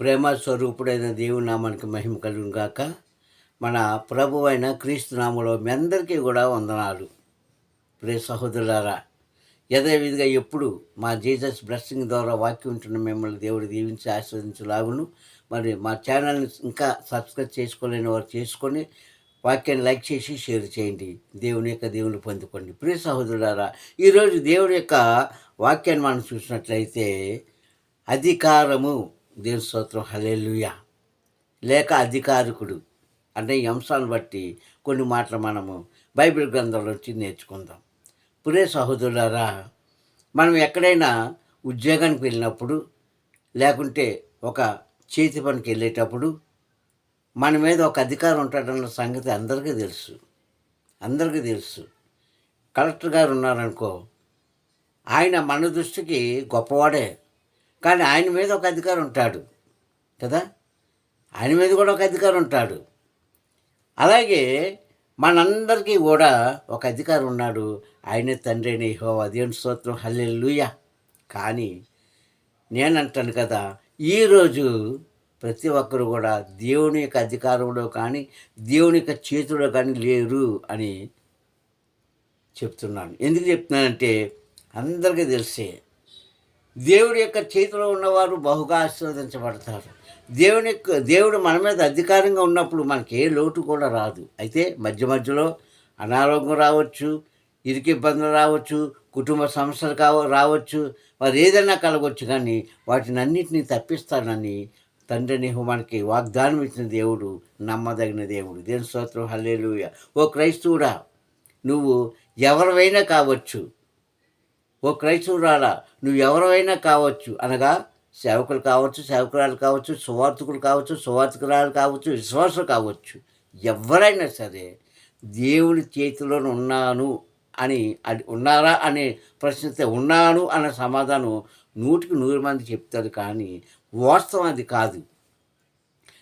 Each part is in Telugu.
ప్రేమ స్వరూపుడైన దేవుని నామానికి మహిమ కలుగును గాక. మన ప్రభు అయిన క్రీస్తునామలో మీ అందరికీ కూడా వందనాలు. ప్రే సహోదరులారా యథావిధిగా ఎప్పుడు మా జీసస్ బ్లెస్సింగ్ ద్వారా వాక్యం ఉంటున్న మిమ్మల్ని దేవుడు దీవించి ఆస్వాదించలాగును మరి మా ఛానల్ని ఇంకా సబ్స్క్రైబ్ చేసుకోలేని వారు చేసుకొని వాక్యాన్ని లైక్ చేసి షేర్ చేయండి. దేవుని యొక్క దేవుని పొందుకోండి. ప్రియ సహోదరులారా ఈరోజు దేవుడి యొక్క వాక్యాన్ని మనం చూసినట్లయితే అధికారము దేవుని స్తోత్రం హలేలుయా లేక అధికారికుడు. అంటే ఈ అంశాలను బట్టి కొన్ని మాటలు మనము బైబిల్ గ్రంథంలోంచి నేర్చుకుందాం. పురే సహోదరులారా మనం ఎక్కడైనా ఉద్యోగానికి వెళ్ళినప్పుడు లేకుంటే ఒక చేతి పనికి వెళ్ళేటప్పుడు మన మీద ఒక అధికారం ఉంటాడన్న సంగతి అందరికీ తెలుసు. అందరికీ తెలుసు. కలెక్టర్ గారు ఉన్నారనుకో ఆయన మన దృష్టికి గొప్పవాడే. కానీ ఆయన మీద ఒక అధికారం ఉంటాడు కదా? ఆయన మీద కూడా ఒక అధికారం ఉంటాడు. అలాగే మనందరికీ కూడా ఒక అధికారం ఉన్నాడు. ఆయనే తండ్రి అయిన హో దేవుని స్తోత్రం. హల్లెలూయా. కానీ నేనంటాను కదా ఈరోజు ప్రతి ఒక్కరు కూడా దేవుని యొక్క అధికారంలో కానీ దేవుని యొక్క చేతిలో కానీ లేరు అని చెప్తున్నాను. ఎందుకు చెప్తున్నానంటే అందరికీ తెలిసే దేవుడి యొక్క చేతిలో ఉన్నవారు బహుగా ఆశీర్వదించబడతారు. దేవుని యొక్క దేవుడు మన మీద అధికారంగా ఉన్నప్పుడు మనకి ఏ లోటు కూడా రాదు. అయితే మధ్య మధ్యలో అనారోగ్యం రావచ్చు ఇరికి ఇబ్బందులు రావచ్చు కుటుంబ సమస్యలు కావ రావచ్చు మరి ఏదైనా కలగవచ్చు కానీ వాటిని అన్నిటినీ తప్పిస్తానని తండ్రిని మనకి వాగ్దానం ఇచ్చిన దేవుడు నమ్మదగిన దేవుడు. దేని స్తోత్రం హల్లేలుయ. ఓ క్రైస్తవుడా నువ్వు ఎవరివైనా కావచ్చు ఓ క్రైస్తవురాలా నువ్వు ఎవరైనా కావచ్చు అనగా సేవకులు కావచ్చు సేవకురాలు కావచ్చు సువార్థకులు కావచ్చు సువార్థకురాలు కావచ్చు విశ్వాసులు కావచ్చు ఎవరైనా సరే దేవుని చేతిలో ఉన్నాను అని అది ఉన్నారా అనే ప్రశ్నిస్తే ఉన్నాను అన్న సమాధానం నూటికి నూరు మంది చెప్తారు కానీ వాస్తవం అది కాదు.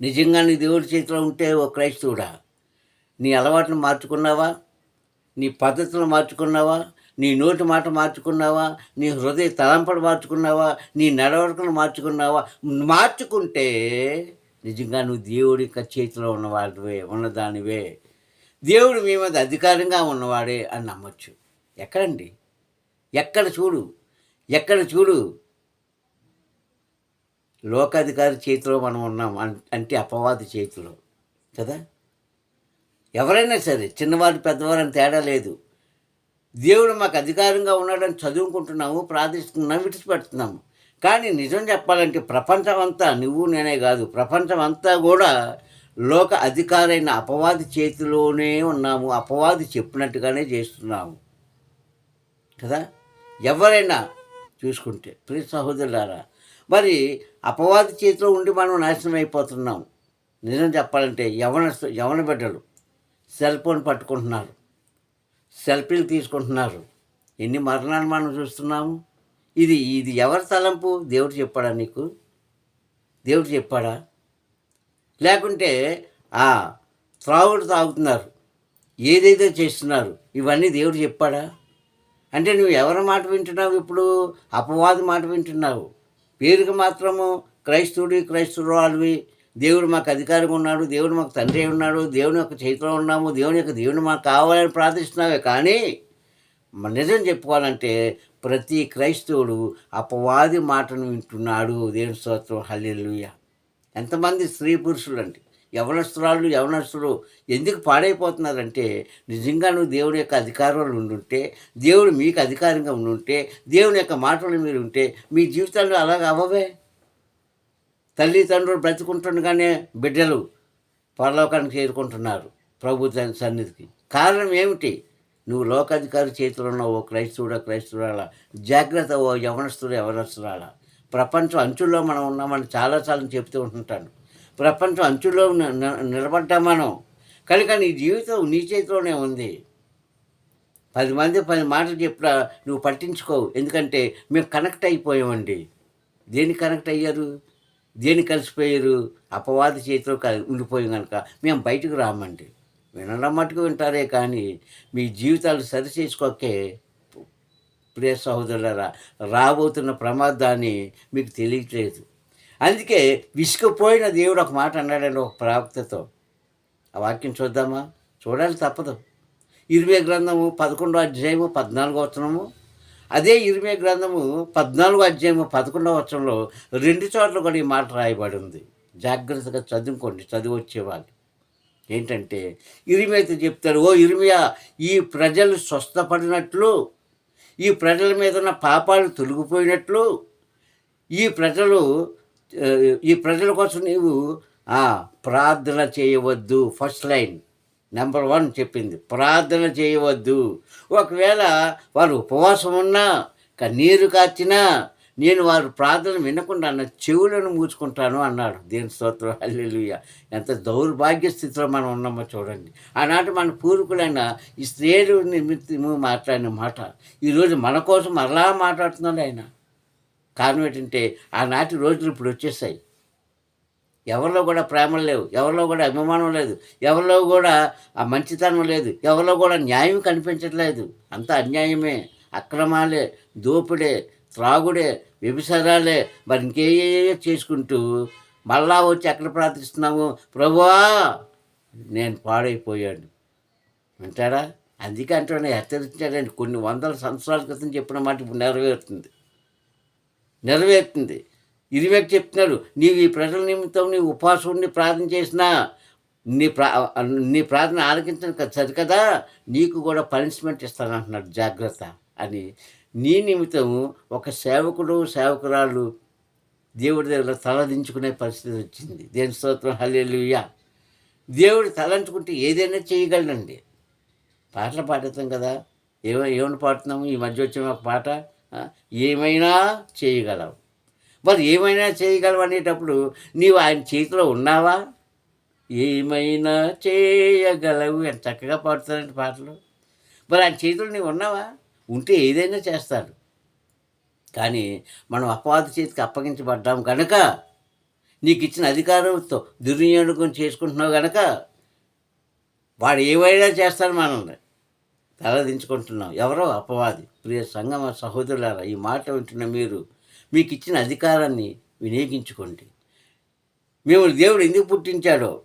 నిజంగా నీ దేవుడి చేతిలో ఉంటే ఓ క్రైస్తవుడా? నీ అలవాటును మార్చుకున్నావా? నీ పద్ధతులు మార్చుకున్నావా? నీ నోటి మాట మార్చుకున్నావా? నీ హృదయ తలంపడు మార్చుకున్నావా? నీ నడవడికను మార్చుకున్నావా? మార్చుకుంటే నిజంగా నువ్వు దేవుడి యొక్క చేతిలో ఉన్నవాడివే ఉన్నదానివే. దేవుడు మీ మీద అధికారంగా ఉన్నవాడే అని నమ్మచ్చు. ఎక్కడండి? ఎక్కడ చూడు? ఎక్కడ చూడు? లోకాధికారి చేతిలో మనం ఉన్నాం అంటే అపవాది చేతిలో కదా? ఎవరైనా సరే చిన్నవారు పెద్దవారు అని తేడా లేదు. దేవుడు మాకు అధికారంగా ఉన్నాడని చదువుకుంటున్నాము ప్రార్థిస్తున్నాము విడిచిపెడుతున్నాము. కానీ నిజం చెప్పాలంటే ప్రపంచం అంతా నువ్వు నేనే కాదు. ప్రపంచం అంతా కూడా లోక అధికారైన అపవాది చేతిలోనే ఉన్నాము. అపవాది చెప్పినట్టుగానే చేస్తున్నాము. కదా? ఎవరైనా చూసుకుంటే ప్రియ సహోదరులారా మరి అపవాది చేతిలో ఉండి మనం నాశనం అయిపోతున్నాం. నిజం చెప్పాలంటే యవన యవన బిడ్డలు సెల్ ఫోన్ పట్టుకుంటున్నారు. సెల్ఫీలు తీసుకుంటున్నారు. ఎన్ని మరణాలు మనం చూస్తున్నాము? ఇది ఇది ఎవరి తలంపు? దేవుడు చెప్పాడా నీకు? దేవుడు చెప్పాడా? లేకుంటే ఆ త్రాగుడు తాగుతున్నారు. ఏదైతే చేస్తున్నారు ఇవన్నీ దేవుడు చెప్పాడా? అంటే నువ్వు ఎవరి మాట వింటున్నావు ఇప్పుడు? అపవాది మాట వింటున్నావు. పేరుకి మాత్రము క్రైస్తవుడి క్రైస్తవురాలువి దేవుడు మాకు అధికారంగా ఉన్నాడు దేవుడు మాకు తండ్రి ఉన్నాడు దేవుని యొక్క చేతిలో ఉన్నాము దేవుని యొక్క దేవుని మాకు కావాలని ప్రార్థిస్తున్నావే. కానీ నిజం చెప్పుకోవాలంటే ప్రతి క్రైస్తవుడు అపవాది మాటను వింటున్నాడు. దేవుని స్తోత్రం హల్లెలూయ. ఎంతమంది స్త్రీ పురుషులు అండి యవనస్తురాలు యవనస్తులు ఎందుకు పాడైపోతున్నారంటే నిజంగా నువ్వు దేవుని యొక్క అధికారంలో ఉండుంటే దేవుడు మీకు అధికారంగా ఉండుంటే దేవుని యొక్క మాటలు మీరు ఉంటే మీ జీవితాలు అలాగ అవ్వవే తల్లిదండ్రులు బ్రతుకుంటుండగానే బిడ్డలు పరలోకానికి చేరుకుంటున్నారు ప్రభు సన్నిధికి. కారణం ఏమిటి? నువ్వు లోకాధికారి చేతిలో ఉన్న ఓ క్రైస్తవుడా క్రైస్తవురాలా? జాగ్రత్త ఓ యవనస్తుడు యవనస్తురాలా? ప్రపంచం అంచుల్లో మనం ఉన్నామని చాలాసార్లు చెప్తూ ఉంటుంటాను ప్రపంచం అంచుల్లో నిలబడ్డా నిలబడ్డాం మనం. కనుక నీ జీవితం నీ చేతిలోనే ఉంది. పది మంది పది మాటలు చెప్పినా నువ్వు పట్టించుకోవు. ఎందుకంటే మేము కనెక్ట్ అయిపోయామండి. దేనికి కనెక్ట్ అయ్యారు? దేని కలిసిపోయారు? అపవాది చేతిలో ఉండిపోయి కనుక మేము బయటకు రామండి. వినడం మటుకు వింటారే కానీ మీ జీవితాలు సరి చేసుకోకే ప్రియ సహోదరులరా రాబోతున్న ప్రమాదాన్ని మీకు తెలియట్లేదు. అందుకే విసుకుపోయిన దేవుడు ఒక మాట అన్నాడండి ఒక ప్రాప్తతో ఆ వాక్యం చూద్దామా? చూడాలి తప్పదు. ఇరవై గ్రంథము పదకొండో అధ్యాయము పద్నాలుగో వచనము. అదే ఇరిమే గ్రంథము పద్నాలుగు అధ్యాయము పదకొండవ వచ్చంలో రెండు చోట్ల కూడా ఈ మాట రాయబడి ఉంది. జాగ్రత్తగా చదువుకోండి చదివి వచ్చేవాళ్ళు. ఏంటంటే ఇరిమేతో చెప్తారు ఓ ఇరిమియా ఈ ప్రజలు స్వస్థపడినట్లు ఈ ప్రజల మీద ఉన్న పాపాలు తొలగిపోయినట్లు ఈ ప్రజలు ఈ ప్రజల కోసం నీవు ప్రార్థన చేయవద్దు ఫస్ట్ లైన్. నెంబర్ వన్ చెప్పింది. ప్రార్థన చేయవద్దు. ఒకవేళ వారు ఉపవాసం ఉన్నా కన్నీరు కాచినా నేను వారు ప్రార్థన వినకుండా అన్న చెవులను మూసుకుంటాను అన్నాడు. దేని స్తోత్రం. అల్లెలుయ్య ఎంత దౌర్భాగ్య స్థితిలో మనం ఉన్నామో చూడండి. ఆనాటి మన పూర్వీకులైన ఈ స్త్రీలు నిమిత్తము మాట్లాడిన మాట ఈరోజు మన కోసం మరలా మాట్లాడుతున్నాడు ఆయన. కారణం ఏంటంటే ఆనాటి రోజులు ఇప్పుడు వచ్చేసాయి. ఎవరిలో కూడా ప్రేమలు లేవు ఎవరిలో కూడా అభిమానం లేదు ఎవరిలో కూడా ఆ మంచితనం లేదు ఎవరిలో కూడా న్యాయం కనిపించట్లేదు. అంతా అన్యాయమే అక్రమాలే దోపిడే త్రాగుడే వ్యభిసారాలే మరి ఇంకే చేసుకుంటూ మళ్ళా వచ్చి ఎక్కడ ప్రార్థిస్తున్నాము ప్రభువా నేను పాడైపోయాను. అంటారా? అందుకే అంటున్నా హెచ్చరించాడండి కొన్ని వందల సంవత్సరాల క్రితం చెప్పిన మాట ఇప్పుడు నెరవేరుతుంది. నెరవేరుతుంది. ఇరివే చెప్తున్నాడు నీవు ఈ ప్రజల నిమిత్తం నీ ఉపవాసం ప్రార్థన చేసినా నీ ప్రా నీ ప్రార్థన ఆలకించడం కదా సరికదా నీకు కూడా పనిష్మెంట్ ఇస్తాను అంటున్నాడు జాగ్రత్త అని. నీ నిమిత్తం ఒక సేవకుడు సేవకురాలు దేవుడి దగ్గర తలదించుకునే పరిస్థితి వచ్చింది. దేని స్తోత్రం? హల్లెలుయ్యా దేవుడు తలంచుకుంటే ఏదైనా చేయగలనండి పాటలు పాడతాం కదా. ఏమో ఏమైనా పాడుతున్నాము? ఈ మధ్య వచ్చిన ఒక పాట ఏమైనా చేయగలవు. మరి ఏమైనా చేయగలవు అనేటప్పుడు నీవు ఆయన చేతిలో ఉన్నావా? ఏమైనా చేయగలవు? అని చక్కగా పాడుతారండి పాటలు. మరి ఆయన చేతిలో నీవు ఉన్నావా? ఉంటే ఏదైనా చేస్తాడు. కానీ మనం అపవాద చేతికి అప్పగించబడ్డాం కనుక నీకు ఇచ్చిన అధికారంతో దుర్వినియోగం చేసుకుంటున్నావు కనుక వాడు ఏమైనా చేస్తాడు మనల్ని. తలదించుకుంటున్నాం. ఎవరో అపవాది. ప్రియ సంగమ సహోదరులారా ఈ మాట వింటున్న మీరు మీకు ఇచ్చిన అధికారాన్ని వినియోగించుకోండి. మేము దేవుడు ఎందుకు పుట్టించాడో?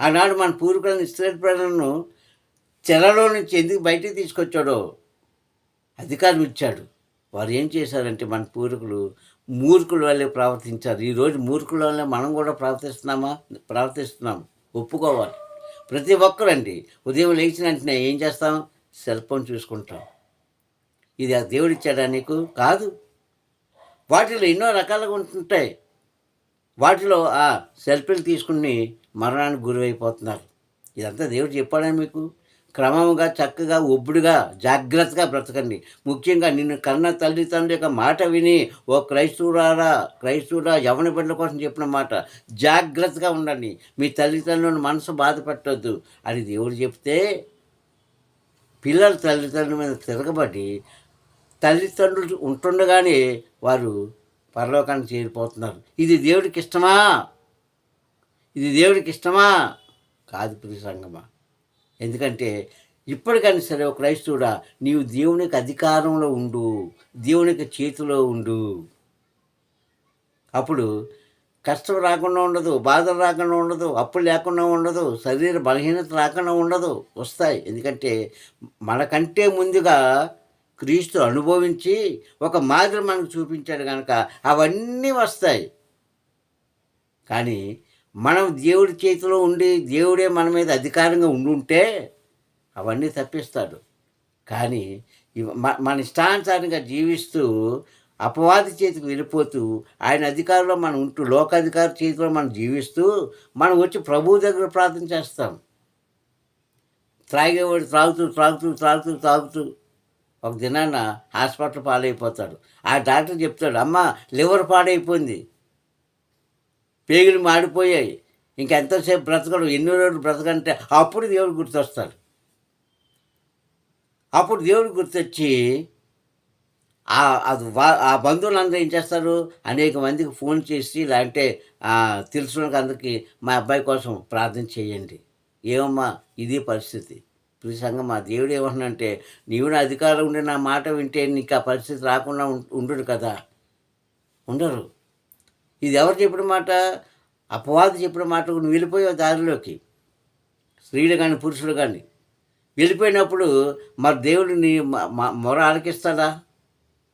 ఆనాడు మన పూర్వీకులను ఇస్రాయల్ ప్రజలను చెరలో నుంచి ఎందుకు బయటికి తీసుకొచ్చాడో అధికారం ఇచ్చాడు. వారు ఏం చేశారంటే మన పూర్వీకులు మూర్ఖుల వల్లే ప్రవర్తించారు. ఈరోజు మూర్ఖుల వల్లే మనం కూడా ప్రవర్తిస్తున్నామా? ప్రవర్తిస్తున్నాం. ఒప్పుకోవాలి. ప్రతి ఒక్కరండి. ఉదయం లేచిన వెంటనే ఏం చేస్తాం? సెల్ ఫోన్ చూసుకుంటాం. ఇది ఆ దేవుడు ఇచ్చాడా నీకు? కాదు. వాటిలో ఎన్నో రకాలుగా ఉంటుంటాయి. వాటిలో ఆ సెల్ఫీలు తీసుకుని మరణానికి గురైపోతున్నారు ఇదంతా దేవుడు చెప్పాడా మీకు? క్రమంగా చక్కగా ఒబ్బుడుగా జాగ్రత్తగా బ్రతకండి. ముఖ్యంగా నిన్ను కన్న తల్లిదండ్రుల యొక్క మాట విని ఓ క్రైస్తవురారా క్రైస్తవురా యవన బిడ్డల కోసం చెప్పిన మాట జాగ్రత్తగా ఉండండి. మీ తల్లిదండ్రులను మనసు బాధపెట్టద్దు అని దేవుడు చెప్తే పిల్లలు తల్లిదండ్రుల మీద తిరగబడి తల్లిదండ్రులు ఉంటుండగానే వారు పరలోకానికి చేరిపోతున్నారు. ఇది దేవుడికి ఇష్టమా? ఇది దేవుడికి ఇష్టమా? కాదు ప్రియ సంగమా. ఎందుకంటే ఇప్పటికైనా సరే ఒక క్రైస్తవుడా నీవు దేవునికి అధికారంలో ఉండు దేవునికి చేతిలో ఉండు. అప్పుడు కష్టం రాకుండా ఉండదు బాధలు రాకుండా ఉండదు అప్పులు లేకుండా ఉండదు శరీర బలహీనత రాకుండా ఉండదు వస్తాయి. ఎందుకంటే మనకంటే ముందుగా క్రీస్తు అనుభవించి ఒక మాదిరి మనకు చూపించాడు కనుక అవన్నీ వస్తాయి. కానీ మనం దేవుడి చేతిలో ఉండి దేవుడే మన మీద అధికారంగా ఉండుంటే అవన్నీ తప్పిస్తాడు. కానీ మన ఇష్టానుసారంగా జీవిస్తూ అపవాది చేతికి వెళ్ళిపోతూ ఆయన అధికారంలో మనం ఉంటూ లోకాధికారి చేతిలో మనం జీవిస్తూ మనం వచ్చి ప్రభువు దగ్గర ప్రార్థన చేస్తాం. త్రాగేవాడు త్రాగుతూ త్రాగుతూ త్రాగుతూ త్రాగుతూ ఒక దినాన హాస్పిటల్ పాలైపోతాడు. ఆ డాక్టర్ చెప్తాడు అమ్మ లివర్ పాడైపోయింది. పేగులు మాడిపోయాయి. ఇంకెంతసేపు బ్రతకడు? ఎన్ని రోజులు బ్రతకంటే అప్పుడు దేవుడు గుర్తొస్తాడు. అప్పుడు దేవుడు గుర్తొచ్చి అది వా ఆ బంధువులందరూ ఏం చేస్తారు? అనేక మందికి ఫోన్ చేసి లేదంటే తెలుసున్న అందరికీ మా అబ్బాయి కోసం ప్రార్థన చేయండి. ఏమమ్మా ఇది పరిస్థితి. ప్రతి మా దేవుడు ఏమంటున్నంటే నీవు నా అధికారం ఉండే నా మాట వింటే నీకు ఆ పరిస్థితి రాకుండా ఉం- ఉండడు కదా. ఉండరు. ఇది ఎవరు చెప్పిన మాట? అపవాదు చెప్పిన మాట నువ్వు వెళ్ళిపోయావు దారిలోకి. స్త్రీలు కానీ పురుషులు కానీ. వెళ్ళిపోయినప్పుడు మరి దేవుడు నీ మొర ఆలకిస్తాడా?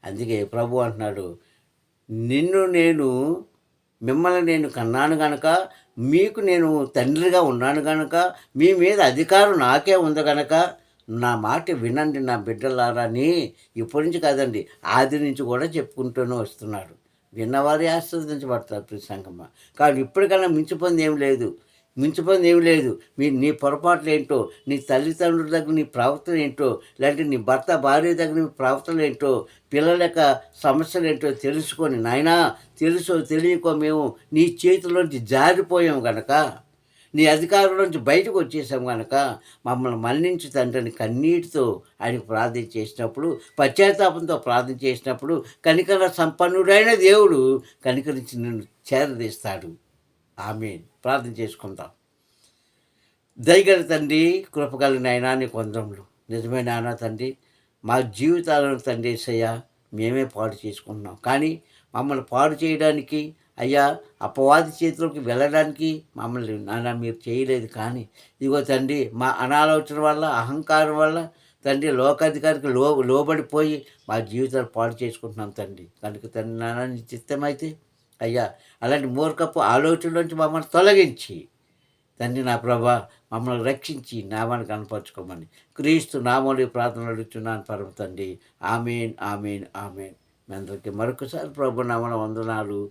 అందుకే ప్రభు అంటున్నాడు నిన్ను నేను మిమ్మల్ని నేను కన్నాను కనుక మీకు నేను తండ్రిగా ఉన్నాను గనక మీ మీద అధికారం నాకే ఉంది గనక నా మాట వినండి నా బిడ్డలారా అని ఇప్పటి నుంచి కాదండి ఆది నుంచి కూడా చెప్పుకుంటూనే వస్తున్నాడు. విన్నవారే ఆస్వాదించబడతారు ప్రతి సంగమ కానీ ఇప్పటికన్నా మించిపోయింది ఏం లేదు. మించిపోయింది ఏమి లేదు. మీ నీ పొరపాట్లు ఏంటో నీ తల్లిదండ్రుల దగ్గర నీ ప్రవర్తన ఏంటో లేదంటే నీ భర్త భార్య దగ్గర నీ ప్రవర్తన ఏంటో పిల్లల యొక్క సమస్యలు ఏంటో తెలుసుకొని నాయనా తెలుసో తెలియకో మేము నీ చేతిలోంచి జారిపోయాం గనక నీ అధికారంలోంచి బయటకు వచ్చేసాం కనుక మమ్మల్ని మన్నించి తండ్రిని కన్నీటితో ఆయనకు ప్రార్థన చేసినప్పుడు పశ్చాత్తాపంతో ప్రార్థన చేసినప్పుడు కనికర సంపన్నుడైన దేవుడు కనికరించి నిన్ను చేరదీస్తాడు. ఆమె ప్రార్థన చేసుకుందాం. దయగల తండ్రి కృపగలిగిన అయినా నీ కొందములు నిజమైన నాన్న తండ్రి మా జీవితాలను తండ్రి ఏసయ్యా మేమే పాడు చేసుకుంటున్నాం. కానీ మమ్మల్ని పాడు చేయడానికి అయ్యా అపవాది చేతిలోకి వెళ్ళడానికి మమ్మల్ని నాన్న మీరు చేయలేదు. కానీ ఇదిగో తండ్రి మా అనాలోచన వల్ల అహంకారం వల్ల తండ్రి లోకాధికారికి లో లోబడిపోయి మా జీవితాలు పాడు చేసుకుంటున్నాం తండ్రి. కనుక తండ్రి నాన్న నీ చిత్తమైతే అయ్యా అలాంటి మూర్ఖపు ఆలోచనలోంచి మమ్మల్ని తొలగించి. తండ్రి నా ప్రభా మమ్మల్ని రక్షించి నామాన్ని కనపరుచుకోమని. క్రీస్తు నామూలి ప్రార్థనలు అడుగుతున్నాను పరమ తండ్రి. Amen amen amen. మీ అందరికీ మరొకసారి ప్రభు నామన వందనాలు.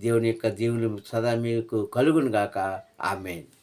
దేవుని యొక్క దేవుని సదా మీకు కలుగును గాక. ఆమెన్.